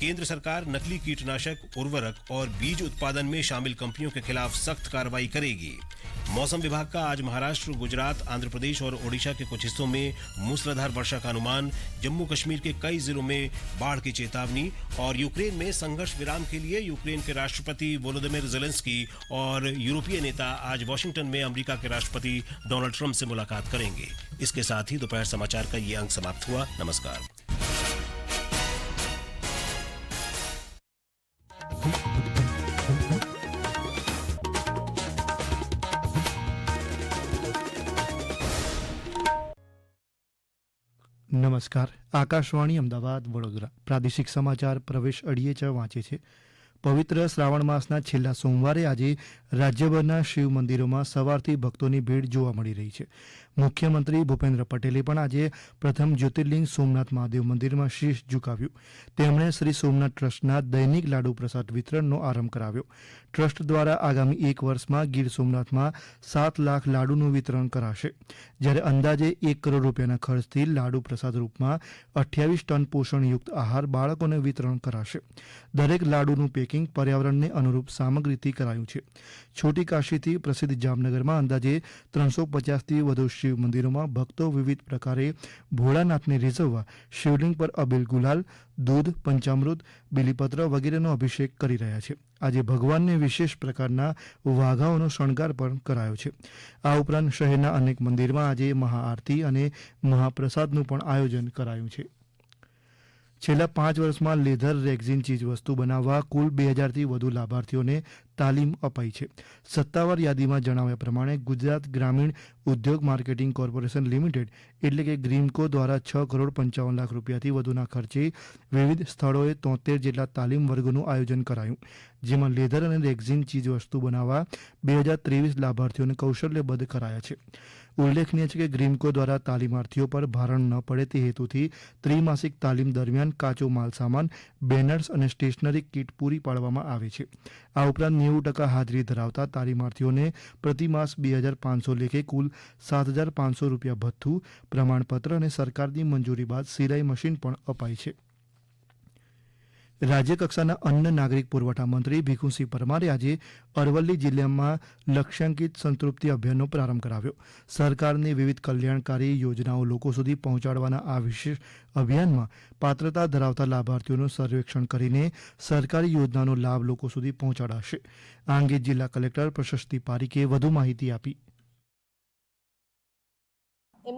केंद्र सरकार नकली कीटनाशक, उर्वरक और बीज उत्पादन में शामिल कंपनियों के खिलाफ सख्त कार्रवाई करेगी। मौसम विभाग का आज महाराष्ट्र, गुजरात, आंध्र प्रदेश और ओडिशा के कुछ हिस्सों में मूसलाधार वर्षा का अनुमान, जम्मू कश्मीर के कई जिलों में बाढ़ की चेतावनी और यूक्रेन में संघर्ष विराम के लिए यूक्रेन के राष्ट्रपति वोलोदिमिर जेलेंस्की और यूरोपीय नेता आज वॉशिंगटन में अमरीका के राष्ट्रपति डोनाल्ड ट्रंप से मुलाकात करेंगे। इसके साथ ही दोपहर समाचार का ये अंक समाप्त हुआ। नमस्कार। નમસ્કાર. આકાશવાણી અમદાવાદ વડોદરા. પ્રાદેશિક સમાચાર પ્રવેશ અડીએચા વાંચે છે. પવિત્ર શ્રાવણ માસના છેલ્લા સોમવારે આજે રાજ્યભરના શિવ મંદિરોમાં સવારથી ભક્તોની ભીડ જોવા મળી રહી છે. મુખ્યમંત્રી ભૂપેન્દ્ર પટેલે પણ આજે પ્રથમ જ્યોતિર્લિંગ સોમનાથ મહાદેવ મંદિરમાં શીશ ઝુકાવ્યું. તેમણે શ્રી સોમનાથ ટ્રસ્ટના દૈનિક લાડુ પ્રસાદ વિતરણનો આરંભ કરાવ્યો. ટ્રસ્ટ દ્વારા આગામી એક વર્ષમાં ગીર સોમનાથમાં સાત લાખ લાડુનું વિતરણ કરાશે. જ્યારે અંદાજે એક કરોડ રૂપિયાના ખર્ચથી લાડુ પ્રસાદ રૂપમાં અઠ્યાવીસ ટન પોષણયુક્ત આહાર બાળકોને વિતરણ કરાશે. દરેક લાડુનું પેકિંગ પર્યાવરણને અનુરૂપ સામગ્રીથી કરાયું છે. છોટી કાશીથી પ્રસિદ્ધ જામનગરમાં અંદાજે ત્રણસો પચાસથી વધુ શિવ મંદિરોમાં ભક્તો વિવિધ પ્રકારે ભોળાનાથને રીઝવવા શિવલિંગ પર અબીલ ગુલાલ, દૂધ, પંચામૃત, બિલીપત્ર વગેરેનો અભિષેક કરી રહ્યા છે. આજે ભગવાનને વિશેષ પ્રકારના વાઘાઓનો શણગાર પણ કરાયો છે. આ ઉપરાંત શહેરના અનેક મંદિરમાં આજે મહાઆરતી અને મહાપ્રસાદનું પણ આયોજન કરાયું છે. છેલ્લા પાંચ વર્ષમાં લેધર રેક્ઝિન ચીજ વસ્તુ બનાવવા કુલ બે હજારથી વધુ લાભાર્થીઓને તાલીમ અપાઈ છે. સત્તાવાર યાદીમાં જણાવ્યા પ્રમાણે ગુજરાત ગ્રામીણ ઉદ્યોગ માર્કેટિંગ કોર્પોરેશન લિમિટેડ એટલે કે ગ્રીમકો દ્વારા છ કરોડ પંચાવન લાખ રૂપિયાથી વધુના ખર્ચે વિવિધ સ્થળોએ તોતેર જેટલા તાલીમ વર્ગોનું આયોજન કરાયું. જેમાં લેધર અને રેગ્ઝિન ચીજ વસ્તુ બનાવવા બે હજાર ત્રેવીસ લાભાર્થીઓને કૌશલ્યબદ્ધ કરાયા છે. ઉલ્લેખનીય છે કે ગ્રીમકો દ્વારા તાલીમાર્થીઓ પર ભારણ ન પડે તે હેતુથી ત્રિમાસિક તાલીમ દરમિયાન કાચો માલસામાન બેનર્સ અને સ્ટેશનરી કીટ પૂરી પાડવામાં આવે છે. આ ઉપરાંત નેવું ટકા હાજરી ધરાવતા તાલીમાર્થીઓને પ્રતિમાસ બે હજાર પાંચસો લેખે કુલ સાત હજાર પાંચસો રૂપિયા ભથ્થું, પ્રમાણપત્ર અને સરકારની મંજૂરી બાદ સિલાઈ મશીન પણ અપાય છે. રાજ્યકક્ષાના અન્ન નાગરિક પુરવઠા મંત્રી ભીખુસિંહ પરમારે આજે અરવલ્લી જિલ્લામાં લક્ષ્યાંકિત સંતૃપ્તિ અભિયાનનો પ્રારંભ કરાવ્યો. સરકારની વિવિધ કલ્યાણકારી યોજનાઓ લોકો સુધી પહોંચાડવાના આ વિશેષ અભિયાનમાં પાત્રતા ધરાવતા લાભાર્થીઓનું સર્વેક્ષણ કરીને સરકારી યોજનાનો લાભ લોકો સુધી પહોંચાડાશે. આ અંગે જિલ્લા કલેક્ટર પ્રશસ્તિ પારીકે વધુ માહિતી આપી.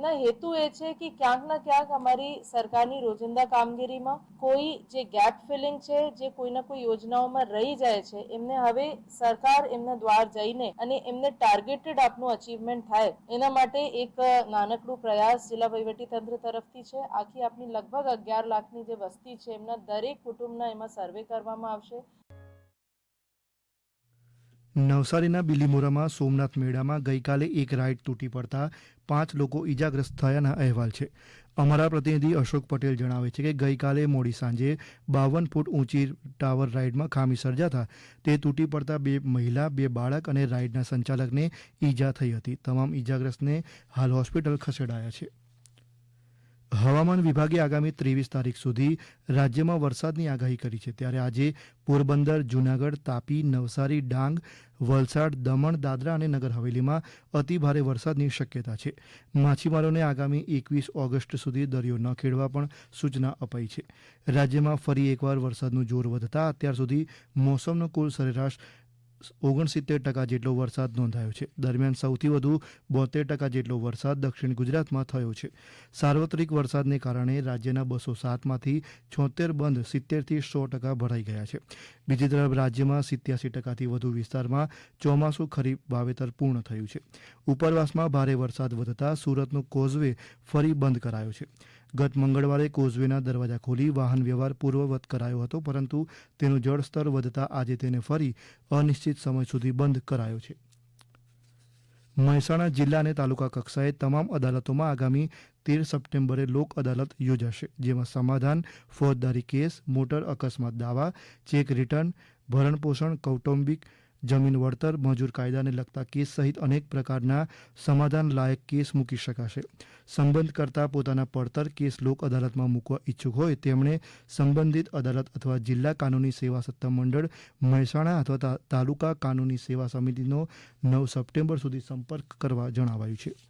એમના હેતુ એ છે કે ક્યાંક ના ક્યાંક અમારી સરકારની રોજિંદા કામગીરીમાં કોઈ જે ગેપ ફિલિંગ છે, જે કોઈના કોઈ યોજનાઓમાં રહી જાય છે, એમને હવે સરકાર એમના દ્વાર જઈને અને એમને ટાર્ગેટેડ આપનું અચીવમેન્ટ થાય, એના માટે એક નાનકડું પ્રયાસ જિલ્લા વહીવટીતંત્ર તરફથી છે. આખી આપની લગભગ અગિયાર લાખની જે વસ્તી છે, એમના દરેક કુટુંબના એમાં સર્વે કરવામાં આવશે. નવસારીના બિલીમોરામાં સોમનાથ મેળામાં ગઈકાલે એક રાઇડ તૂટી પડતા પાંચ લોકો ઈજાગ્રસ્ત થયાના અહેવાલ છે. અમારા પ્રતિનિધિ અશોક પટેલ જણાવે છે કે ગઈકાલે મોડી સાંજે બાવન ફૂટ ઊંચી ટાવર રાઇડમાં ખામી સર્જાતા તે તૂટી પડતા બે મહિલા, બે બાળક અને રાઇડના સંચાલકને ઈજા થઈ હતી. તમામ ઈજાગ્રસ્તને હાલ હોસ્પિટલ ખસેડાયા છે. હવામાન વિભાગે આગામી ત્રેવીસ તારીખ સુધી રાજ્યમાં વરસાદની આગાહી કરી છે. ત્યારે આજે પોરબંદર, જૂનાગઢ, તાપી, નવસારી, ડાંગ, વલસાડ, દમણ, દાદરા અને નગર હવેલીમાં અતિભારે વરસાદની શક્યતા છે. માછીમારોને આગામી એકવીસ ઓગસ્ટ સુધી દરિયો ન ખેડવા પણ સૂચના અપાઈ છે. રાજ્યમાં ફરી એકવાર વરસાદનું જોર વધતા અત્યાર સુધી મોસમનો કુલ સરેરાશ ઓગણસિત્તેર ટકા જેટલો વરસાદ નોંધાયો છે. દરમિયાન સૌથી વધુ બોતેર ટકા જેટલો વરસાદ દક્ષિણ ગુજરાતમાં થયો છે. સાર્વત્રિક વરસાદને કારણે રાજ્યના બસો સાતમાંથી છોતેર બંધ સિત્તેરથી સો ટકા ભરાઈ ગયા છે. બીજી તરફ રાજ્યમાં સિત્યાસી ટકાથી વધુ વિસ્તારમાં ચોમાસું ખરીફ વાવેતર પૂર્ણ થયું છે. ઉપરવાસમાં ભારે વરસાદ વધતા સુરતનો કોઝવે ફરી બંધ કરાયો છે. ગત મંગળવારે કોઝવેના દરવાજા ખોલી વાહન વ્યવહાર પૂર્વવત કરાયો હતો, પરંતુ તેનું જળસ્તર વધતા આજે તેને ફરી અનિશ્ચિત સમય સુધી બંધ કરાયો છે. મહેસાણા જિલ્લા અને તાલુકા કક્ષાએ તમામ અદાલતોમાં આગામી તેર સપ્ટેમ્બરે લોક અદાલત યોજાશે, જેમાં સમાધાન, ફોજદારી કેસ, મોટર અકસ્માત દાવા, ચેક રિટર્ન, ભરણપોષણ, કૌટુંબિક જમીન વળતર, મજૂર કાયદાને લગતા કેસ સહિત અનેક પ્રકારના સમાધાન લાયક કેસ મૂકી શકાશે. સંબંધ કરતા પોતાના પડતર કેસ લોક અદાલતમાં મૂકવા ઈચ્છુક હોય તેમણે સંબંધિત અદાલત અથવા જિલ્લા કાનૂની સેવા સત્તા મંડળ, મહેસાણા અથવા તાલુકા કાનૂની સેવા સમિતિનો નવ સપ્ટેમ્બર સુધી સંપર્ક કરવા જણાવાયું છે.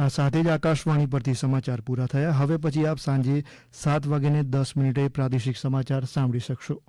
આ સાથે જ આકાશવાણી પરથી સમાચાર પૂરા થયા. હવે પછી આપ સાંજે સાત વાગ્યાને દસ મિનિટે પ્રાદેશિક સમાચાર સાંભળી શકશો.